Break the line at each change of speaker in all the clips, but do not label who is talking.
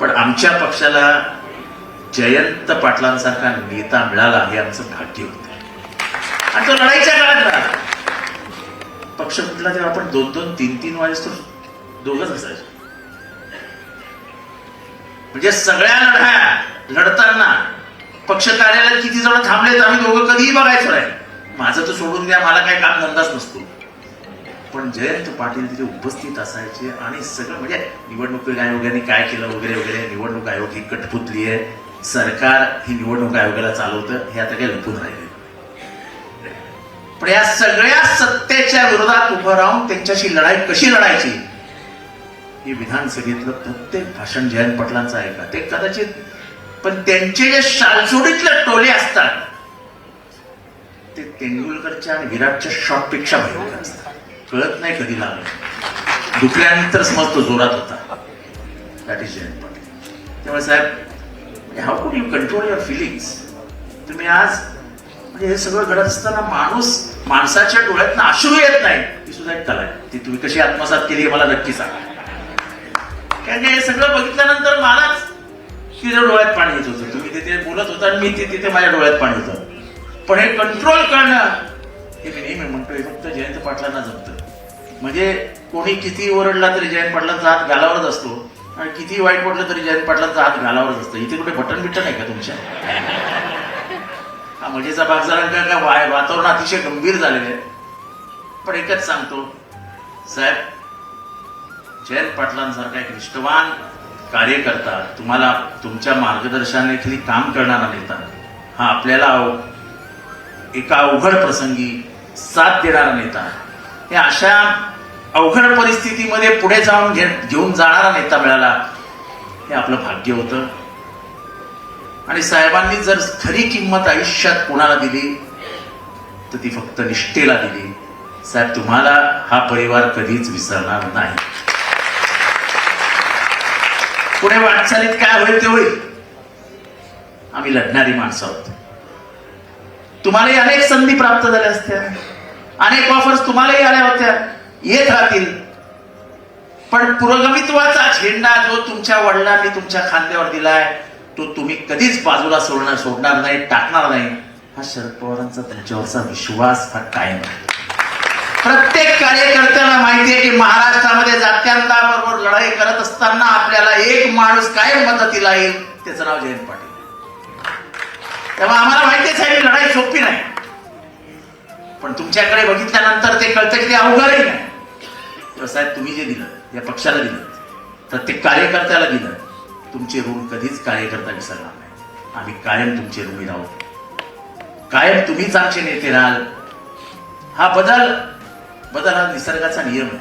पण आमच्या पक्षाला जयंत पाटलांसारखा नेता मिळाला हे आमचं भाग्य होत. आणि तो लढाईच्या काळात पक्ष कुठला तेव्हा आपण दोन दोन तीन तीन वाजेस दोघच असायचो म्हणजे सगळ्या लढ्या लढताना पक्ष कार्यालयात किती जण थांबलेत आम्ही दोघं कधीही बघायचो नाही. माझं तर सोडून द्या मला काही काम धंदाच नसतो. पण जयंत पाटील तिथे उपस्थित असायचे आणि सगळं म्हणजे निवडणूक आयोगाने काय केलं वगैरे वगैरे निवडणूक आयोग ही कठपुतली आहे. सरकार ही निवडणूक आयोगाला चालवतं हे आता काही लपून राहिले पण या सगळ्या सत्तेच्या विरोधात उभं राहून त्यांच्याशी लढाई कशी लढायची? हे विधानसभेतलं प्रत्येक भाषण जयंत पाटलांचं आहे का? ते कदाचित पण त्यांचे जे शालजोडीतले टोले असतात ते तेंडुलकरच्या आणि विराटच्या शॉटपेक्षा भयंकर असतात. कळत नाही कधी लागलं. दुखल्यानंतर समजतो जोरात होता. दॅट इज जयंत पाटील त्यामुळे साहेब how could you control your feelings तुम्ही आज म्हणजे हे सगळं घडत असताना माणूस माणसाच्या डोळ्यातनं अश्रू येत नाही. ही सुद्धा एक कला आहे ती तुम्ही कशी आत्मसात केली हे मला नक्की सांगा. कारण हे सगळं बघितल्यानंतर मलाच तिथे डोळ्यात पाणी येत होतं. तुम्ही तिथे बोलत होता आणि मी ते- तिथे माझ्या डोळ्यात पाणी होतं. पण हे कंट्रोल करणं हे मी नेहमी म्हणतोय. फक्त जयंत पाटलांना जमतं. म्हणजे कोणी किती ओरडला तरी जयंत पाटलांचा हात घालावरच असतो. आणि किती वाईट पडलं तरी जयंत पाटलांचा हात घालावरच असतो. इथे कुठे बटन बिटन आहे का तुमच्या? हा मजेचा भाग झाला का का वाय- वातावरण अतिशय गंभीर झालेलं आहे. पण एकच सांगतो. साहेब जयंत पाटलांसारखा एक निष्ठवान कार्यकर्ता तुम्हाला तुमच्या मार्गदर्शनाखाली काम करणारा नेता हा आपल्याला एका अवघड प्रसंगी साथ देणारा नेता हे अशा अवघड परिस्थितीमध्ये पुढे जाऊन घे घेऊन जाणारा नेता मिळाला हे आपलं भाग्य होतं. आणि साहेबांनी जर खरी किंमत आयुष्यात कोणाला दिली तर ती फक्त निष्ठेला दिली. साहेब तुम्हाला हा परिवार कधीच विसरणार नाही. पुढे वाटचालीत काय होईल ते होईल. आम्ही लढणारी माणसं आहोत. तुम्हालाही अनेक संधी प्राप्त झाल्या असत्या. अनेक ऑफर्स तुम्हालाही आल्या होत्या. येत राहतील. पण पुरोगमित्वाचा झेंडा जो तुमच्या वडिलांनी तुमच्या खांद्यावर दिलाय तो तुम्ही कधीच बाजूला सोडणार सोडणार नाही टाकणार नाही. हा शरद पवारांचा त्यांच्यावरचा विश्वास हा कायम आहे. प्रत्येक कार्यकर्त्याला माहिती आहे की महाराष्ट्रामध्ये जात्यांबरोबर लढाई करत असताना आपल्याला एक माणूस कायम मदतीला येईल त्याचं नाव जयंत पाटील. तेव्हा आम्हाला माहितीच आहे की लढाई सोपी नाही. पण तुमच्याकडे बघितल्यानंतर ते कळतं की ते अवघडही नाही. तेव्हा साहेब तुम्ही जे दिलं या पक्षाला दिलं प्रत्येक कार्यकर्त्याला दिलं तुमचे ऋण कधीच कार्यकर्ता विसरणार नाही. आम्ही कायम तुमचे ऋणी राहू. कायम तुम्हीच आमचे नेते राहाल. हा बदल बदल हा निसर्गाचा नियम आहे.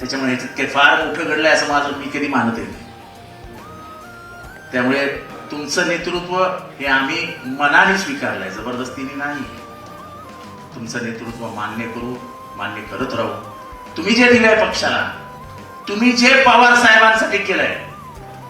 त्याच्यामुळे याच्यात काही फार मोठं घडलंय असं माझं मी कधी मानत नाही. त्यामुळे तुमचं नेतृत्व हे आम्ही मनाने स्वीकारलंय जबरदस्तीने नाही. तुमचं नेतृत्व मान्य करू मान्य करत राहू. तुम्ही जे दिलंय पक्षाला तुम्ही जे पवार साहेबांसाठी केलंय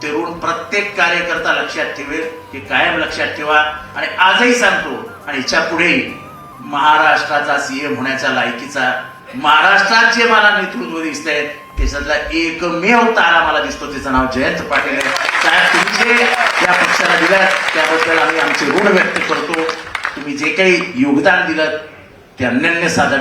ते ऋण प्रत्येक कार्यकर्ता लक्षात ठेवेल हे कायम लक्षात ठेवा आणि आजही सांगतो आणि याच्या पुढेही महाराष्ट्राचा सीएम होण्याच्या लायकीचा महाराष्ट्रात जे मला नेतृत्व दिसतंय त्याच्यातला एकमेव तारा मला दिसतो त्याचं नाव जयंत पाटील आहे. साहेब तुम्ही जे या पक्षाला दिलं त्याबद्दल आम्ही आमचे ऋण व्यक्त करतो. तुम्ही जे काही योगदान दिलं ते अनन्य साधन